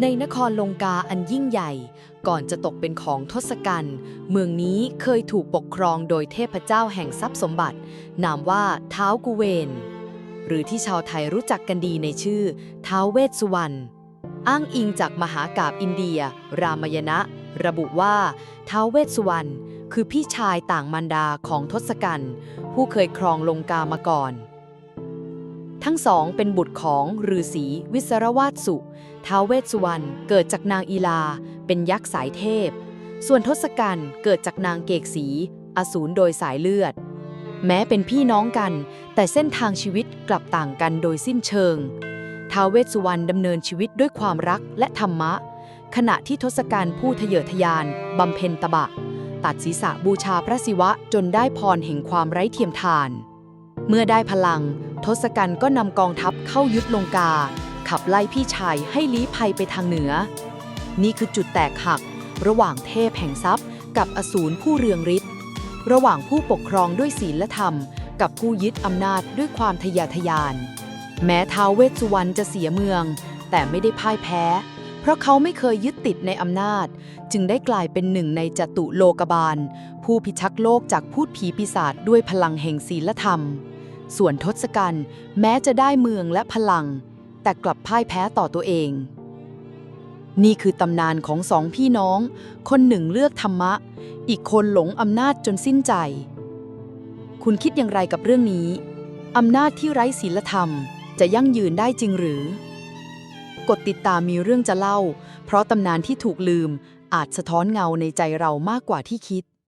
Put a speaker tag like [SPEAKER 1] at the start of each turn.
[SPEAKER 1] ในนครลงกาอันยิ่งใหญ่ ก่อนจะตกเป็นของทศกัณฐ์เมืองนี้เคยถูกปกครองโดยเทพเจ้าแห่งทรัพย์สมบัติ นามว่าเท้ากุเวน หรือที่ชาวไทยรู้จักกันดีในชื่อ เท้าเวสสุวรรณอ้างอิงจากมหากาบอินเดีย รามายณะ ระบุว่าเท้าเวสสุวรรณคือพี่ชายต่างมารดาของทศกัณฐ์ผู้เคยครองลงกามาก่อน ทั้งสองเป็นบุตรของฤาษีวิสรวาสสุท้าวเวสสุวรรณเกิดจากนางอีลา เป็นยักษ์สายเทพ ส่วนทศกัณฐ์เกิดจากนางเกกสีอสูรโดยสายเลือด แม้เป็นพี่น้องกัน แต่เส้นทางชีวิตกลับต่างกันโดยสิ้นเชิง ท้าวเวสสุวรรณดำเนินชีวิตด้วยความรักและธรรมะ ขณะที่ทศกัณฐ์ผู้ทะเยอทะยานบำเพ็ญตบะ ตัดศีรษะบูชาพระศิวะจนได้พรแห่งความไร้เทียมทาน เมื่อได้พลัง ทศกัณฐ์ก็นำกองทัพเข้ายึดลงกา ขับไล่พี่ชายให้ลี้ภัยไปทางเหนือ นี่คือจุดแตกหัก ระหว่างเทพแห่งทรัพย์ กับอสูรผู้เรืองฤทธิ์ระหว่างผู้ปกครองด้วยศีลและธรรม กับผู้ยึดอำนาจด้วยความทะยอทะยาน แม้ท้าวเวสสุวรรณจะเสียเมือง แต่ไม่ได้พ่ายแพ้ เพราะเขาไม่เคยยึดติดในอำนาจ จึงได้กลายเป็นหนึ่งในจตุโลกบาล ผู้พิทักโลกจากพูดผีปีศาจด้วยพลังแห่งศีลธรรม ส่วนทศกัณฐ์แม้จะได้เมืองและพลัง แต่กลับพ่ายแพ้ต่อตัวเอง นี่คือตำนานของสองพี่น้อง คนหนึ่งเลือกธรรมะ อีกคนหลงอำนาจจนสิ้นใจ คุณคิดอย่างไรกับเรื่องนี้อำนาจที่ไร้ศีลธรรมจะยั่งยืนได้จริงหรือ กดติดตามมีเรื่องจะเล่า เพราะตำนานที่ถูกลืมอาจสะท้อนเงาในใจเรามากกว่าที่คิด